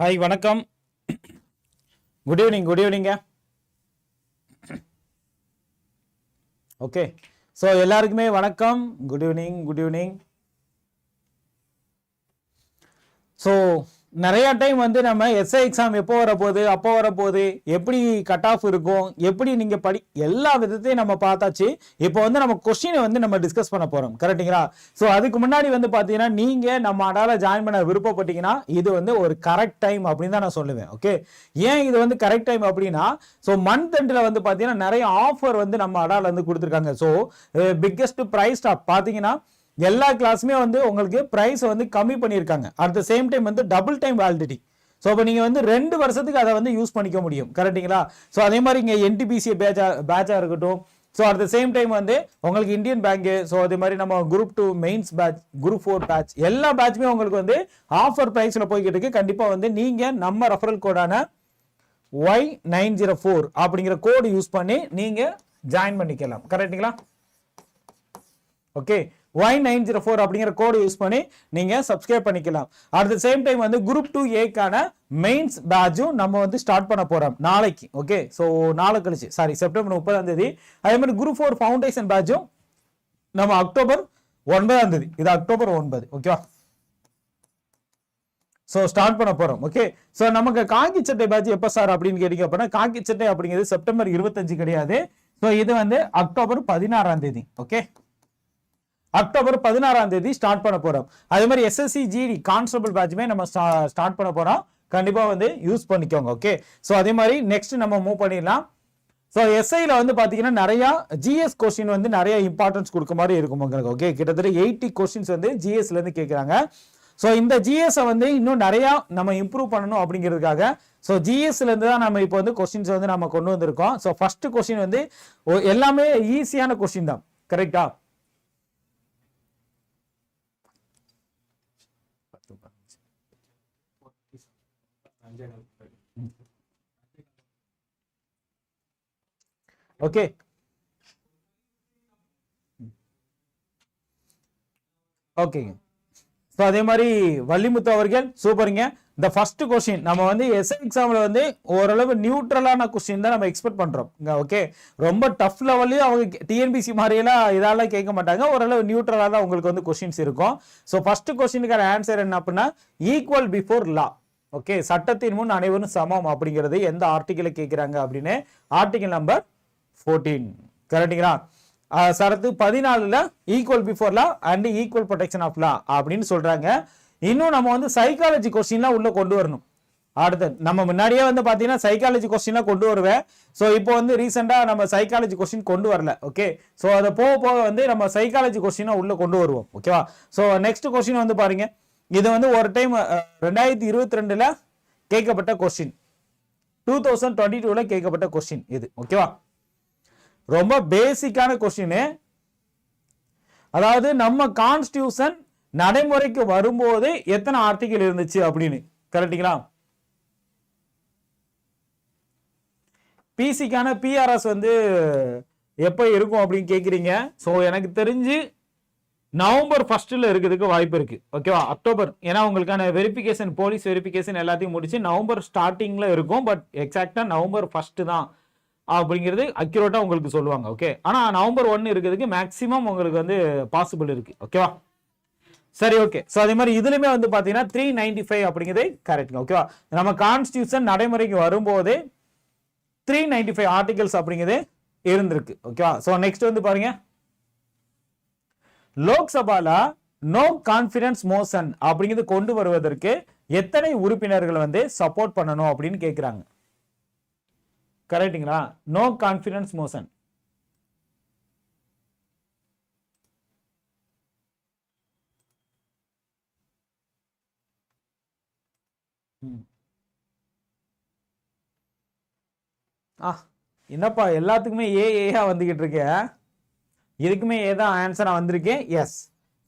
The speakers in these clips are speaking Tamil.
ஹாய் வணக்கம். குட் ஈவினிங் குட் ஈவினிங்க ஓகே ஸோ எல்லாருக்குமே வணக்கம். Good evening good evening so நிறைய டைம் வந்து நம்ம எஸ்ஐ எக்ஸாம் எப்போ வரப்போகுது அப்போ வரப்போகுது எப்படி கட் ஆஃப் இருக்கும் எப்படி நீங்கள் படி எல்லா விதத்தையும் நம்ம பார்த்தாச்சு. இப்போ வந்து நம்ம கொஸ்டினை வந்து நம்ம டிஸ்கஸ் பண்ண போகிறோம் கரெக்டுங்களா ஸோ அதுக்கு முன்னாடி வந்து பார்த்தீங்கன்னா நீங்கள் நம்ம அடால ஜாயின் பண்ண விருப்பப்பட்டீங்கன்னா இது வந்து ஒரு கரெக்ட் டைம் அப்படின்னு தான் நான் சொல்லுவேன். ஓகே ஏன் இது வந்து கரெக்ட் டைம் அப்படின்னா ஸோ மந்த் எண்டில் வந்து பார்த்தீங்கன்னா நிறைய ஆஃபர் வந்து நம்ம அடால வந்து கொடுத்துருக்காங்க. ஸோ பிக்கெஸ்ட் ப்ரைஸ் பார்த்தீங்கன்னா எல்லா கிளாஸுமே வந்து உங்களுக்கு ப்ரைஸ் வந்து கம்மி பண்ணியிருக்காங்க. அட் த சேம் டைம் வந்து டபுள் டைம் வேலிடிட்டி ஸோ இப்போ நீங்கள் வந்து ரெண்டு வருஷத்துக்கு அதை வந்து யூஸ் பண்ணிக்க முடியும். கரெக்ட்டுங்களா ஸோ அதே மாதிரி இங்கே என்டிபிசி பேட்சா பேட்சாக இருக்கட்டும். So at the same time வந்து உங்களுக்கு இந்தியன் பேங்க்கு ஸோ அதே மாதிரி நம்ம group two mains batch group four batch எல்லா பேட்சுமே உங்களுக்கு வந்து ஆஃபர் ப்ரைஸில் போய்கிட்டு இருக்கு கண்டிப்பாக வந்து நீங்கள் நம்ம ரெஃபரல் கோடான ஒய் நைன் ஜீரோ ஃபோர் அப்படிங்கிற கோடு யூஸ் பண்ணி நீங்கள் ஜாயின் பண்ணிக்கலாம். கரெக்ட்டுங்களா okay Y nine zero four அப்படிங்கிற கோடு யூஸ் பண்ணி நீங்க சப்ஸ்கிரைப் பண்ணிக்கலாம். அட் த சேம் டைம் வந்து குரூப் டூ ஏக்கான மெயின்ஸ் பேட்சும் நம்ம வந்து ஸ்டார்ட் பண்ண போறோம். நாளைக்கு ஓகே ஸோ நாளை கழிச்சு சாரி செப்டம்பர் முப்பதாம் தேதி. அதே மாதிரி குரூப் ஃபோர் ஃபவுண்டேஷன் பேட்சும் நம்ம அக்டோபர் ஒன்பதாம் தேதி. இது அக்டோபர் ஒன்பது ஓகேவா ஸோ ஸ்டார்ட் பண்ண போறோம் ஓகே ஸோ நமக்கு காக்கி சட்டை பேட்ச் எப்போ சார் அப்படின்னு கேட்டீங்க அப்படின்னா காக்கி சட்டை அப்படிங்கிறது செப்டம்பர் இருபத்தஞ்சு கிடையாது. ஸோ இது வந்து அக்டோபர் பதினாறாம் தேதி ஓகே அக்டோபர் பதினாறாம் தேதி ஸ்டார்ட் பண்ண போறோம். அதே மாதிரி எஸ்எஸ்சி ஜிடி கான்ஸ்டபிள் பேட்சுமே நம்ம ஸ்டார்ட் பண்ண போறோம். கண்டிப்பா வந்து யூஸ் பண்ணிக்கோங்க ஓகே ஸோ அதே மாதிரி நெக்ஸ்ட் நம்ம மூவ் பண்ணிடலாம். ஸோ எஸ்ஐல வந்து பார்த்தீங்கன்னா நிறைய ஜிஎஸ் கொஸ்டின் வந்து நிறைய இம்பார்ட்டன்ஸ் கொடுக்க மாதிரி இருக்கும் உங்களுக்கு ஓகே கிட்டத்தட்ட எயிட்டி கொஸ்டின்ஸ் வந்து ஜிஎஸ்ல இருந்து கேட்குறாங்க ஸோ இந்த ஜிஎஸ்ஸை வந்து இன்னும் நிறைய நம்ம இம்ப்ரூவ் பண்ணணும் அப்படிங்கிறதுக்காக ஸோ ஜிஎஸ்ல இருந்து தான் நம்ம இப்போ வந்து கொஸ்டின்ஸ் வந்து நம்ம கொண்டு வந்திருக்கோம். ஸோ ஃபர்ஸ்ட் கொஸ்டின் வந்து எல்லாமே ஈஸியான கொஸ்டின் தான் கரெக்டா ஓகே. ஓகேங்க ஸோ அதே மாதிரி வள்ளிமுத்து அவர்கள் சூப்பருங்க. இந்த ஃபர்ஸ்ட் கொஸ்டின் நம்ம வந்து எஸ்ஐ எக்ஸாமில் வந்து ஓரளவு நியூட்ரலான கொஸ்டின் தான் நம்ம எக்ஸ்பெக்ட் பண்ணுறோம் ஓகே ரொம்ப டஃப் லெவல்லையும் அவங்க டிஎன்பிசி மாதிரியெல்லாம் இதெல்லாம் கேட்க மாட்டாங்க. ஓரளவு நியூட்ரலாக தான் உங்களுக்கு வந்து கொஸ்டின்ஸ் இருக்கும். ஸோ ஃபர்ஸ்ட் கொஸ்டினுக்கான ஆன்சர் என்ன அப்படின்னா ஈக்குவல் பிஃபோர் லா ஓகே சட்டத்தின் முன் அனைவரும் சமம் அப்படிங்கிறது எந்த ஆர்டிக்கிளை கேட்குறாங்க அப்படின்னு? ஆர்டிக்கல் நம்பர் ஃபோர்டீன் கரெக்டுங்களா சரத்து பதினாலுல equal before law and equal protection of law அப்படின்னு சொல்றாங்க. இன்னும் நம்ம வந்து சைக்காலஜி கொஸ்டின்லாம் உள்ள கொண்டு வரணும். அடுத்து நம்ம முன்னாடியே வந்து பார்த்தீங்கன்னா சைக்காலஜி கொஸ்டின்லாம் கொண்டு வருவேன். ஸோ இப்போ வந்து ரீசெண்டாக நம்ம சைக்காலஜி கொஸ்டின் கொண்டு வரல ஓகே ஸோ அதை போக போக வந்து நம்ம சைக்காலஜி கொஸ்டினாக உள்ள கொண்டு வருவோம் ஓகேவா ஸோ நெக்ஸ்ட் கொஸ்டின் வந்து பாருங்க. இது வந்து ஒரு டைம் ரெண்டாயிரத்தி இருபத்தி ரெண்டுல கேட்கப்பட்ட கொஸ்டின் டூ தௌசண்ட் டுவெண்ட்டி டூவில் கேட்கப்பட்ட கொஸ்டின் இது ஓகேவா ரொம்ப பேசிக்கான கொஸ்டின் அதாவது நம்ம கான்ஸ்டியூஷன் நடைமுறைக்கு வரும்போது எத்தனை ஆர்டிகல் இருந்துச்சு அப்படின்னு. கரெக்டுங்களா பிசிக்கான பிஆர்எஸ் வந்து எப்போ இருக்கும் அப்படின்னு கேட்குறீங்க ஸோ எனக்கு தெரிஞ்சு நவம்பர் ஃபர்ஸ்ட்ல இருக்கிறதுக்கு வாய்ப்பு இருக்கு. ஓகேவா அக்டோபர் ஏன்னா உங்களுக்கான வெரிஃபிகேஷன் போலீஸ் வெரிஃபிகேஷன் எல்லாத்தையும் முடிச்சு நவம்பர் ஸ்டார்டிங்ல இருக்கும். பட் எக்ஸாக்டா நவம்பர் ஃபர்ஸ்ட் தான். அப்படிங்கிறது அக்யூரேட்டாக உங்களுக்கு சொல்லுவாங்க ஓகே ஆனால் நவம்பர் ஒன்று இருக்கிறதுக்கு மேக்ஸிமம் உங்களுக்கு வந்து பாசிபிள் இருக்குது ஓகேவா சரி ஓகே ஸோ அதே மாதிரி இதுலையுமே வந்து பார்த்தீங்கன்னா த்ரீ நைன்டி ஃபைவ் அப்படிங்கிறது கரெக்டுங்க ஓகேவா நம்ம கான்ஸ்டியூஷன் நடைமுறைக்கு வரும்போது த்ரீ நைன்டி ஃபைவ் ஆர்டிகல்ஸ் அப்படிங்கிறது இருந்திருக்கு ஓகேவா ஸோ நெக்ஸ்ட் வந்து பாருங்க. லோக்சபால நோ கான்ஃபிடன்ஸ் மோஷன் அப்படிங்கிறது கொண்டு வருவதற்கு எத்தனை உறுப்பினர்கள் வந்து சப்போர்ட் பண்ணணும் அப்படின்னு கேட்குறாங்க கரெக்ட்டுங்களா நோ கான்ஃபிடன்ஸ் மோஷன் ஆ என்னப்பா எல்லாத்துக்குமே ஏ ஏயா வந்துகிட்டு இருக்க. இதுக்குமே ஏதான் தான் ஆன்சரா வந்திருக்கேன் எஸ்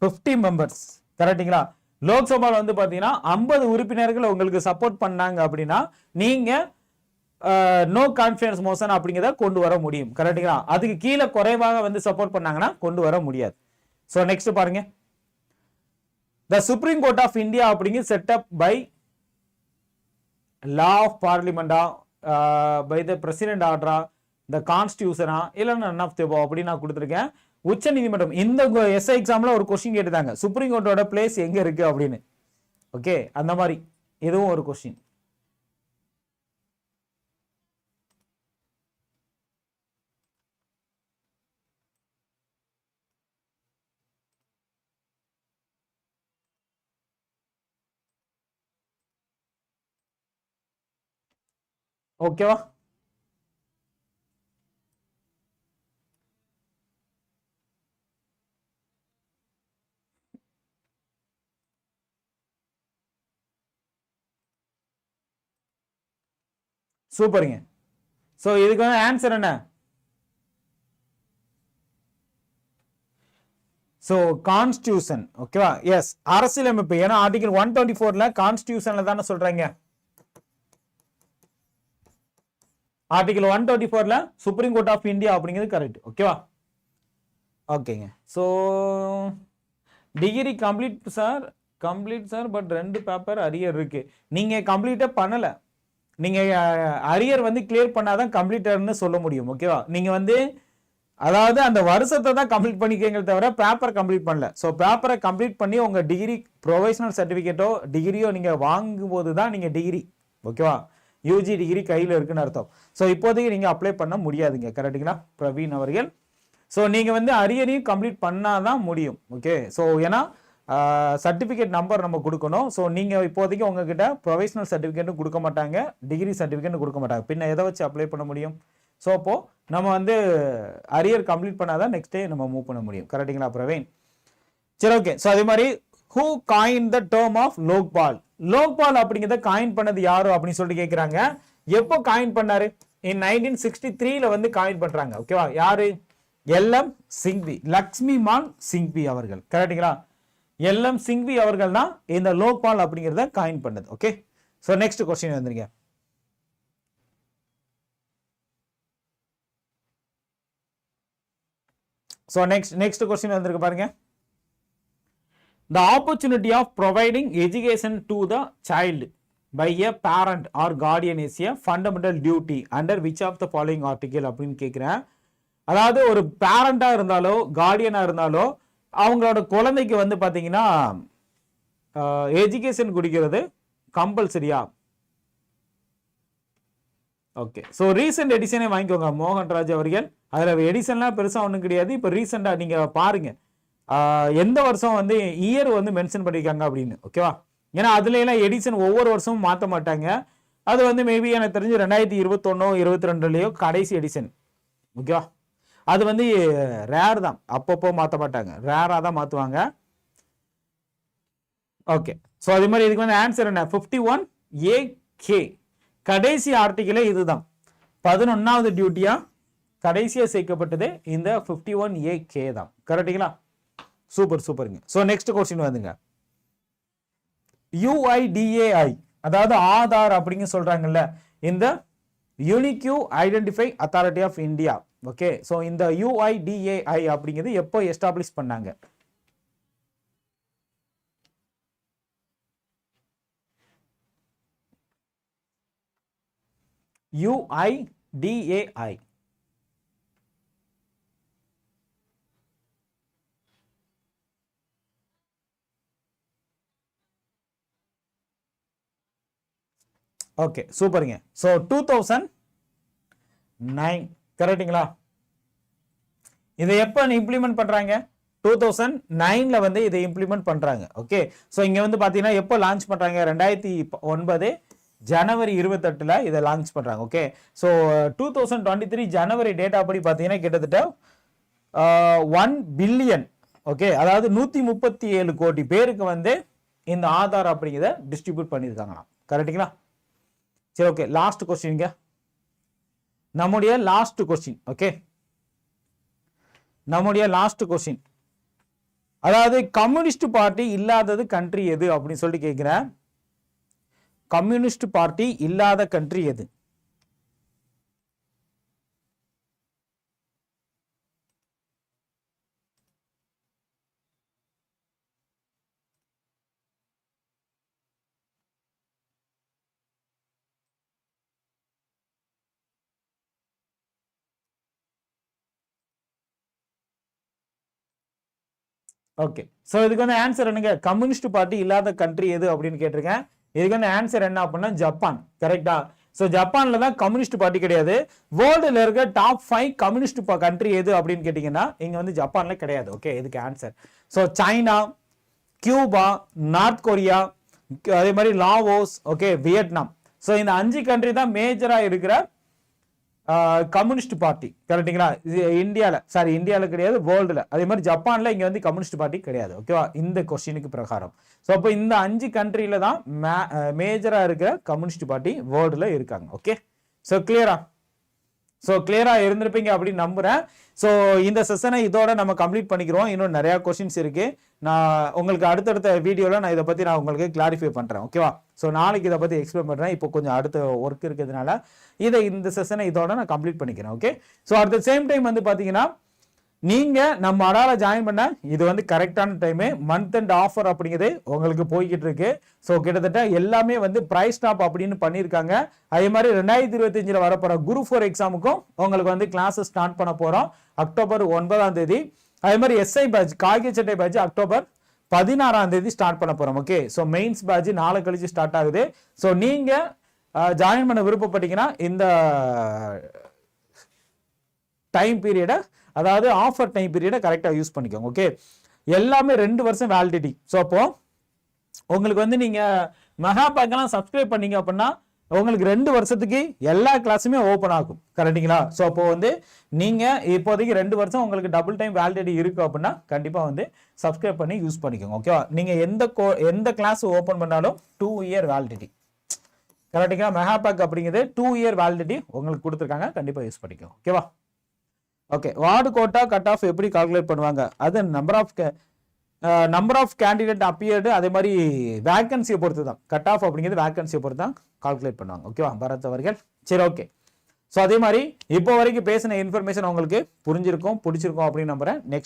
50 மெம்பர்ஸ் கரெக்டுங்களா? லோக்சபாவில் வந்து பாத்தீங்கன்னா ஐம்பது உறுப்பினர்கள் உங்களுக்கு சப்போர்ட் பண்ணாங்க அப்படின்னா நீங்க நோ கான்ஃபிடன்ஸ் மோஷன் அப்படிங்கிறத கொண்டு வர முடியும். கரெக்டுங்களா அதுக்கு கீழே குறைவாக வந்து சப்போர்ட் பண்ணாங்கன்னா கொண்டு வர முடியாது. ஸோ நெக்ஸ்ட் பாருங்க. The supreme court of India அப்படிங்கிறது set up by law of பார்லிமெண்டா by the president ஆர்டரா இந்த கான்ஸ்டியூஷனா இல்லை நன் ஆஃப் தேவோ அப்படின்னு நான் கொடுத்துருக்கேன். உச்ச நீதிமன்றம் இந்த எஸ்ஐ எக்ஸாம்ல ஒரு கொஸ்டின் கேட்டுதாங்க. சுப்ரீம் கோர்ட்டோட பிளேஸ் எங்க இருக்கு அப்படின்னு. ஓகே அந்த மாதிரி. இதுவும் ஒரு கொஸ்டின் ஓகேவா சூப்பருங்க. ஸோ இதுக்கு வந்து ஆன்சர் என்ன? ஸோ கான்ஸ்டியூஷன் ஓகேவா எஸ் அரசியலமைப்பு. ஏன்னா ஆர்டிகல் ஒன் டுவெண்ட்டி ஃபோர்ல கான்ஸ்டியூஷனில் தானே சொல்கிறாங்க ஆர்டிகல் ஒன் டுவெண்ட்டி ஃபோர்ல சுப்ரீம் கோர்ட் ஆஃப் இந்தியா அப்படிங்கிறது கரெக்ட் ஓகேவா ஓகேங்க. So degree complete sir complete sir but ரெண்டு பேப்பர் அரியர் இருக்கு. நீங்க கம்ப்ளீட்டே பண்ணல. நீங்க அரியர் வந்து கிளியர் பண்ணாதான் கம்ப்ளீட்டர்னு சொல்ல முடியும். ஓகேவா நீங்க வந்து அதாவது அந்த வருஷத்தை தான் கம்ப்ளீட் பண்ணிக்கங்க தவிர பேப்பர் கம்ப்ளீட் பண்ணல. ஸோ பேப்பரை கம்ப்ளீட் பண்ணி உங்க டிகிரி ப்ரொஃபஷனல் சர்டிஃபிகேட்டோ டிகிரியோ நீங்க வாங்கும்போது தான் நீங்க டிகிரி ஓகேவா யூஜி டிகிரி கையில் இருக்குன்னு அர்த்தம். ஸோ இப்போதைக்கு நீங்கள் அப்ளை பண்ண முடியாதுங்க. கரெக்டுங்களா பிரவீன் அவர்கள். ஸோ நீங்கள் வந்து அரியரையும் கம்ப்ளீட் பண்ணால் தான் முடியும். ஓகே ஸோ ஏன்னா சர்டிஃபிகேட் நம்பர் நம்ம கொடுக்கணும். ஸோ நீங்கள் இப்போதைக்கு உங்ககிட்ட ப்ரொஃபஷனல் சர்டிஃபிகேட்டும் கொடுக்க மாட்டாங்க. டிகிரி சர்டிஃபிகேட்டும் கொடுக்க மாட்டாங்க. பின்ன எதை வச்சு அப்ளை பண்ண முடியும்? ஸோ அப்போது நம்ம வந்து அரியர் கம்ப்ளீட் பண்ணாதான் நெக்ஸ்ட் டே நம்ம மூவ் பண்ண முடியும். கரெக்டுங்களா பிரவீன்? சரி ஓகே ஸோ அதே மாதிரி who coin the term of Lokpal Lokpal அப்படிங்கிறத காயின் பண்ணது யாரு அப்படின்னு சொல்லிட்டு கேட்குறாங்க எப்போ காயின் பண்ணாரு? இன் நைன்டீன் சிக்ஸ்டி த்ரீல வந்து காயின் பண்றாங்க. ஓகேவா யாரு? எல்எம் சிங்வி. லக்ஷ்மி மான் சிங்வி அவர்கள். கரெக்டுங்களா எல்எம் சிங்வி அவர்கள் தான் இந்த லோக்பால் அப்படிங்கிறத காயின் பண்ணது. ஓகே ஸோ நெக்ஸ்ட் கொஸ்டின் வந்துருங்க. ஸோ நெக்ஸ்ட் நெக்ஸ்ட் கொஸ்டின் வந்திருக்கு பாருங்க. The opportunity of providing education to the child by a parent or guardian is a fundamental duty under which of the following article அப்படின்னு கேட்குறேன் அதாவது ஒரு பேரண்டாக இருந்தாலோ கார்டியனாக இருந்தாலோ அவங்களோட குழந்தைக்கு வந்து பார்த்தீங்கன்னா எஜுகேஷன் குடிக்கிறது கம்பல்சரியா ஓகே ஸோ ரீசெண்ட் எடிஷனே வாங்கிக்கோங்க மோகன்ராஜ் அவர்கள். அதில் எடிஷன்லாம் பெருசாக ஒன்றும் கிடையாது. இப்போ ரீசெண்டாக நீங்கள் பாருங்கள் எந்த வருஷம் வந்து இயர் வந்து மென்ஷன் பண்ணியிருக்காங்க அப்படின்னு ஓகேவா ஏன்னா அதுலலாம் எடிஷன் ஒவ்வொரு வருஷமும் மாற்ற மாட்டாங்க. அது வந்து மேபி எனக்கு தெரிஞ்சு ரெண்டாயிரத்தி இருபத்தொன்னோ இருபத்தி ரெண்டுலேயோ கடைசி எடிஷன் ஓகேவா அது வந்து ரேர் தான். அப்பப்போ மாற்ற மாட்டாங்க. ரேராக தான் மாற்றுவாங்க ஓகே ஸோ அதே மாதிரி இதுக்கு வந்து ஆன்சர் என்ன? ஃபிஃப்டி ஒன் ஏ கே கடைசி ஆர்டிகிளே இதுதான். பதினொன்னாவது டியூட்டியாக கடைசியாக சேர்க்கப்பட்டது இந்த ஃபிஃப்டி ஒன் ஏ கே தான். கரெக்டுங்களா சூப்பர் சூப்பருங்க. ஸோ நெக்ஸ்ட் கொஸ்டின் வந்துங்க. யூஐடிஏஐ அதாவது ஆதார் அப்படிங்க சொல்றாங்கல்ல இந்த unique identify authority of India okay so இந்த யூஐடிஏஐ அப்படிங்கிறது எப்போ எஸ்டாப்ளிஷ் பண்ணாங்க? யூஐடிஏஐ ஓகே சூப்பருங்க. ஸோ டூ தௌசண்ட் நைன் கரெக்டுங்களா இதை எப்போ இம்ப்ளிமெண்ட் பண்ணுறாங்க டூ தௌசண்ட் நைனில் வந்து இதை இம்ப்ளிமெண்ட் பண்ணுறாங்க ஓகே ஸோ இங்கே வந்து பார்த்தீங்கன்னா எப்போ லான்ச் பண்ணுறாங்க ரெண்டாயிரத்தி ஒன்பது ஜனவரி இருபத்தெட்டில் இதை லான்ச் பண்ணுறாங்க okay so two thousand twenty three ஜனவரி டேட்டா படி பார்த்தீங்கன்னா கிட்டத்தட்ட ஒன் பில்லியன் ஓகே அதாவது நூற்றி முப்பத்தி ஏழு கோடி பேருக்கு வந்து இந்த ஆதார் அப்படிங்கிறத டிஸ்ட்ரிபியூட் பண்ணியிருக்காங்களாம். கரெக்டுங்களா சரி ஓகே லாஸ்ட் கொஸ்டின்ங்க நம்முடைய லாஸ்ட் கொஸ்டின் ஓகே நம்முடைய லாஸ்ட் கொஸ்டின் அதாவது கம்யூனிஸ்ட் பார்ட்டி இல்லாதது கண்ட்ரி எது? அப்படின்னு சொல்லிட்டு கேட்கிறேன் கம்யூனிஸ்ட் பார்ட்டி இல்லாத கண்ட்ரி எது? ஓகே ஸோ இதுக்கு வந்து ஆன்சர் என்னங்க? கம்யூனிஸ்ட் பார்ட்டி இல்லாத கண்ட்ரி எது அப்படின்னு கேட்டிருக்கேன். இதுக்கு வந்து ஆன்சர் என்ன அப்படின்னா ஜப்பான் கரெக்டா ஸோ ஜப்பான்ல தான் கம்யூனிஸ்ட் பார்ட்டி கிடையாது. வேர்ல்டுல இருக்க டாப் ஃபைவ் கம்யூனிஸ்ட் கண்ட்ரி எது அப்படின்னு கேட்டிங்கன்னா இங்க வந்து ஜப்பான்ல கிடையாது. ஓகே இதுக்கு answer so China Cuba North Korea அதே மாதிரி லாவோஸ் ஓகே வியட்நாம் ஸோ இந்த அஞ்சு கண்ட்ரி தான் மேஜரா இருக்கிற கம்யூனிஸ்ட் பார்ட்டி கரெக்டுங்களா இது இந்தியாவில் சாரி இந்தியாவில் கிடையாது வேர்ல்டில் அதே மாதிரி ஜப்பானில் இங்கே வந்து கம்யூனிஸ்ட் பார்ட்டி கிடையாது ஓகேவா இந்த கொஸ்டினுக்கு பிரகாரம். ஸோ அப்போ இந்த அஞ்சு கண்ட்ரியில தான் மே மேஜராக இருக்கிற கம்யூனிஸ்ட் பார்ட்டி வேர்ல்டில் இருக்காங்க ஓகே ஸோ கிளியரா ஸோ கிளியராக இருந்திருப்பீங்க அப்படின்னு நம்புகிறேன் ஸோ இந்த செஷனை இதோட நம்ம கம்ப்ளீட் பண்ணிக்கிறோம். இன்னும் நிறையா கொஸ்டின்ஸ் இருக்குது நான் உங்களுக்கு அடுத்தடுத்த வீடியோவில் நான் இதை பற்றி நான் உங்களுக்கு கிளாரிஃபை பண்ணுறேன் ஓகேவா ஸோ நாளைக்கு இதை பற்றி எக்ஸ்பிளைன் பண்ணுறேன் இப்போ கொஞ்சம் அடுத்த ஒர்க் இருக்கிறதுனால இதை இந்த செஷனை இதோட நான் கம்ப்ளீட் பண்ணிக்கிறேன். Okay so at the same time வந்து பார்த்தீங்கன்னா நீங்க நம்ம அடால ஜாயின் பண்ண இது வந்து கரெக்டான டைமு மந்த் அண்ட் ஆஃபர் அப்படிங்கிறது உங்களுக்கு போய்கிட்டு இருக்கு. ஸோ கிட்டத்தட்ட எல்லாமே வந்து ப்ரைஸ் ஸ்டாப் அப்படின்னு பண்ணியிருக்காங்க. அதே மாதிரி ரெண்டாயிரத்தி இருபத்தஞ்சில் வரப்போகிற குரு ஃபோர் எக்ஸாமுக்கும் உங்களுக்கு வந்து கிளாஸஸ் ஸ்டார்ட் பண்ண போகிறோம் அக்டோபர் ஒன்பதாம் தேதி. அதே மாதிரி எஸ்ஐ பேட்ச் காய்கறி சட்டை பேட்ச் அக்டோபர் பதினாறாம் தேதி ஸ்டார்ட் பண்ண போகிறோம் ஓகே ஸோ மெயின்ஸ் பேட்ச் நாளை கழிச்சு ஸ்டார்ட் ஆகுது. ஸோ நீங்கள் ஜாயின் பண்ண விருப்பப்பட்டீங்கன்னா இந்த டைம் பீரியடை அதாவது ஆஃபர் டைம் பீரியடை கரெக்டாக யூஸ் பண்ணிக்கோங்க ஓகே எல்லாமே ரெண்டு வருஷம் வேலிடிட்டி ஸோ அப்போ உங்களுக்கு வந்து நீங்கள் மெகா பேக்கெல்லாம் சப்ஸ்கிரைப் பண்ணீங்க அப்படின்னா உங்களுக்கு ரெண்டு வருஷத்துக்கு எல்லா கிளாஸுமே ஓப்பன் ஆகும். கரெக்டுங்களா ஸோ அப்போ வந்து நீங்கள் இப்போதைக்கு ரெண்டு வருஷம் உங்களுக்கு டபுள் டைம் வேலிடிட்டி இருக்குது அப்படின்னா கண்டிப்பாக வந்து சப்ஸ்கிரைப் பண்ணி யூஸ் பண்ணிக்கோங்க ஓகேவா நீங்கள் எந்த கோ எந்த கிளாஸ் ஓப்பன் பண்ணாலும் டூ இயர் வேலிடிட்டி கரெக்டுங்களா மெகா பேக் அப்படிங்கிறது டூ இயர் வேலிடிட்டி உங்களுக்கு கொடுத்துருக்காங்க கண்டிப்பாக யூஸ் பண்ணிக்கோங்க ஓகேவா okay ward quota cut off எப்படி கால்குலேட் பண்ணுவாங்க? அது number of number of candidate appeared அதே மாதிரி வேகன்சியை பொறுத்து தான் கட் ஆஃப் அப்படிங்கிறது வேகன்சியை பொறுத்து தான் கால்குலேட் பண்ணுவாங்க. ஓகேவா பரத் அவர்கள். சரி ஓகே ஸோ அதே மாதிரி இப்போ வரைக்கும் பேசின இன்ஃபர்மேஷன் உங்களுக்கு புரிஞ்சிருக்கும் பிடிச்சிருக்கும் அப்படின்னு நம்புறேன். நெக்ஸ்ட்